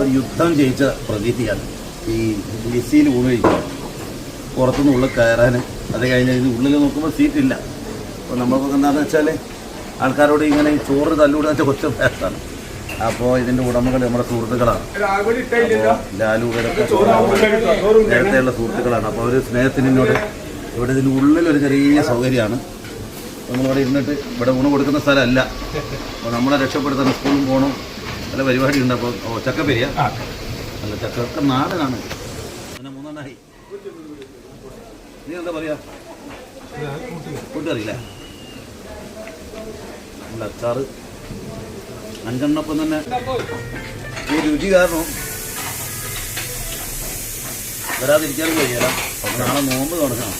ഒരു യുദ്ധം ജയിച്ച പ്രതീതിയാണ് ഈ ലിസിയിൽ ഊണ് കഴിക്കുക പുറത്തുനിന്ന് ഉള്ളിൽ കയറാൻ അത് കഴിഞ്ഞ് ഉള്ളിൽ നോക്കുമ്പോൾ സീറ്റില്ല അപ്പോൾ നമ്മൾക്കൊക്കെ എന്താണെന്ന് വെച്ചാൽ ആൾക്കാരോട് ഇങ്ങനെ ചോറ് വെച്ചാൽ കൊച്ചു പ്രയാസമാണ് അപ്പോൾ ഇതിന്റെ ഉടമകൾ നമ്മുടെ സുഹൃത്തുക്കളാണ്. ലാലു നേരത്തെയുള്ള സുഹൃത്തുക്കളാണ്. അപ്പോൾ അവർ സ്നേഹത്തിന് എന്നോട് ഇവിടെ ഇതിന്റെ ഉള്ളിലൊരു ചെറിയ സൗകര്യമാണ്. നമ്മളിവിടെ ഇരുന്നിട്ട് ഇവിടെ ഊണ് കൊടുക്കുന്ന സ്ഥലമല്ല. അപ്പോൾ നമ്മളെ രക്ഷപ്പെടുത്താൻ സ്കൂളിൽ പോകണം നല്ല പരിപാടി ഉണ്ട് അപ്പോൾ ഓ ചക്കപ്പരിയ അല്ല ചക്ക. നാടനാണ്. പിന്നെ മൂന്നെണ്ണായി. നീ എന്താ പറയാ? കൂട്ടറിയില്ല നമ്മുടെ അച്ചാറ്. അഞ്ചെണ്ണപ്പം തന്നെ. ഈ രുചി കാരണം വരാതിരിക്കാനും കഴിയല നാളെ നോമ്പ് തുടങ്ങണം.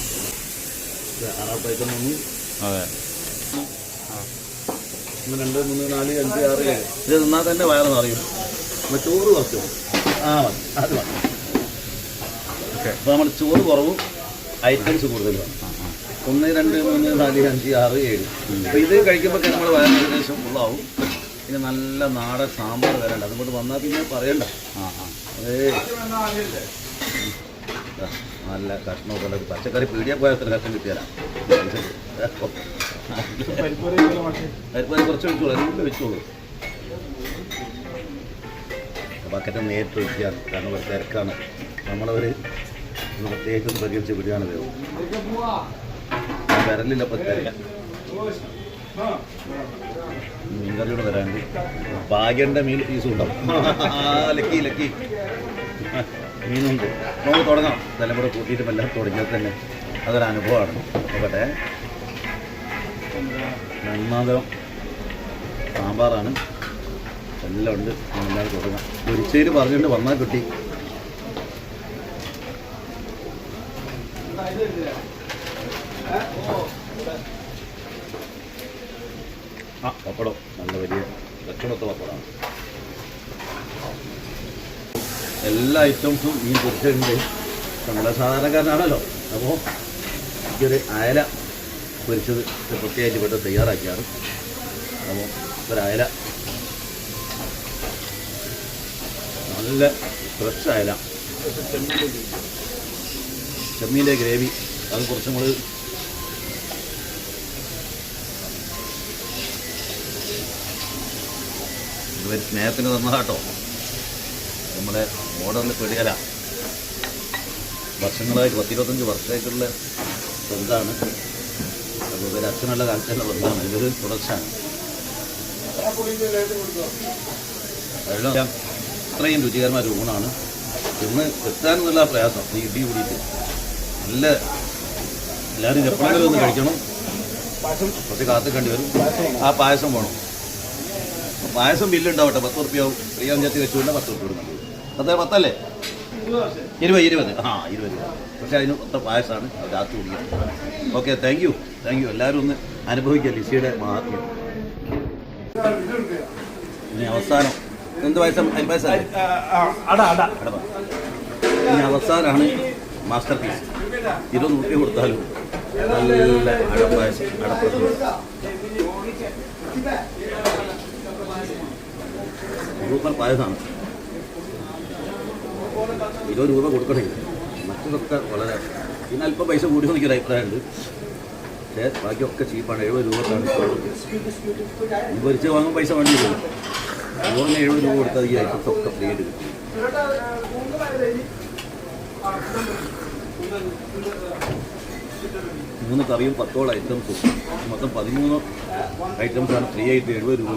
അതെ. രണ്ട് മൂന്ന് നാല് അഞ്ച് ആറ് ഏഴ്. ഇത് തിന്നാൽ തന്നെ വയറ് നിറയും. അപ്പോൾ ചോറ് കുറച്ച്. ആ മതി. അത് മതി. ഓക്കെ. അപ്പോൾ നമ്മൾ ചോറ് കുറവും ഐറ്റംസ് കൂടുതലും. ഒന്ന് രണ്ട് മൂന്ന് നാല് അഞ്ച് ആറ് ഏഴ്. അപ്പോൾ ഇത് കഴിക്കുമ്പോൾ നമ്മൾ വയറിന് ഏകദേശം ഫുള്ളാവും പിന്നെ നല്ല നാടൻ സാമ്പാർ വരണ്ട അതുകൊണ്ട് വന്നാൽ പിന്നെ പറയണ്ട. ആ ആ. അതേ. നല്ല കഷ്ണമൊക്കെ പോലെ പച്ചക്കറി പീടിയ പോയ എത്ര കഷ്ണം കിട്ടിയാലാ. വെച്ചോളൂ. ബക്കറ്റ് നേരിട്ട് ഒഴിക്കുകയാണ് കാരണം ഒരു തിരക്കാണ്. നമ്മളൊരു പ്രത്യേകിച്ച് പരിഗണിച്ച് വിടുകയാണ് വേവും വരലില്ല മീൻകറിയോട് വരാണ്ട് ഭാഗ്യന്റെ മീൻ പീസും ഉണ്ടാവും. Lucky lucky. മീനുണ്ട്. നമുക്ക് തുടങ്ങാം. തലമുറ കൂടെ കൂട്ടിയിട്ട് എല്ലാം തുടങ്ങിയാൽ തന്നെ അതൊരു അനുഭവമാണ്. നോക്കട്ടെ. ഒന്നാമതം സാമ്പാറാണ്. എല്ലാം ഉണ്ട് എല്ലാവരും കൊടുക്കാം പൊരിച്ചേര് പറഞ്ഞുകൊണ്ട് വന്നാൽ കിട്ടി. ആ പപ്പടം. നല്ല വലിയ ലക്ഷണത്തെ പപ്പടമാണ് എല്ലാ ഐറ്റംസും ഈ പൊരിച്ചുണ്ട് നമ്മുടെ സാധാരണക്കാരനാണല്ലോ. അപ്പോൾ എനിക്കൊരു അയല പൊരിച്ചത് പ്രത്യേകിച്ച് ഇവിടെ തയ്യാറാക്കിയാണ്. അപ്പോൾ ഒരയല. നല്ല ഫ്രഷ് അയല ചെമ്മീന്റെ ഗ്രേവി. അത് കുറച്ചും കൂടി ഇവർ സ്നേഹത്തിന് തന്നതാട്ടോ. നമ്മുടെ ഓർഡറിൽ പെടുകല. വർഷങ്ങളായിട്ട് പത്തിരുപത്തഞ്ച് വർഷമായിട്ടുള്ള ബന്ധമാണ് അപ്പോൾ ഇവർ അച്ഛനുള്ള കാലത്തുള്ള ബന്ധമാണ് ഇതൊരു തുടർച്ചയാണ്. അത്രയും രുചികരമായ ഊണാണ്. ഇന്ന് എത്താനുള്ള പ്രയാസം. ഈ ഇടി കൂടിയിട്ട് നല്ല എല്ലാവരും എപ്പോഴെങ്കിലും ഒന്ന് കഴിക്കണം. കുറച്ച് കാത്തിക്കേണ്ടി വരും. ആ പായസം വേണം. പായസം ബില്ലുണ്ടാവട്ടെ. പത്ത് റുപ്യാവും ഫ്രീ ചേർത്ത് വെച്ചുകൊണ്ട് പത്ത് റുപ്യ കൊടുക്കണം പത്ത് പത്തല്ലേ? ഇരുപത് ഇരുപത്. ആ ഇരുപത്. രൂപ പക്ഷേ അതിന് ഒത്ത പായസമാണ് രാത്രി കുടിക്കുക okay thank you thank you എല്ലാവരും ഒന്ന് അനുഭവിക്കുക ലിസിയുടെ മഹാത്മ്യം. ഇനി അവസാനം. എന്ത് പായസം? അരി പറ. ഇനി അവസാനമാണ് മാസ്റ്റർ പീസ്. ഇരുപത് റുപ്യ കൊടുത്താലും നല്ല അടപ്പായസം അടപ്പത്തിൽ സൂപ്പർ പായസമാണ് ഇരുപത് രൂപ കൊടുക്കണേ. മറ്റതൊക്കെ വളരെ പിന്നെ അല്പം പൈസ കൂടി എനിക്കൊരു അഭിപ്രായമുണ്ട്. പക്ഷേ ബാക്കിയൊക്കെ ചീപ്പാണ് എഴുപത് രൂപക്കാണ് ഈ പൊരിച്ച് വാങ്ങുമ്പോൾ പൈസ വേണ്ടി വരും നൂറിന് എഴുപത് രൂപ കൊടുത്താൽ ഈ ഐറ്റംസ് ഒക്കെ ഫ്രീ ആയിട്ട് കിട്ടും. മൂന്ന് കറിയും പത്തോളം ഐറ്റംസും. മൊത്തം പതിമൂന്ന് ഐറ്റംസാണ് ഫ്രീ ആയിട്ട് എഴുപത് രൂപ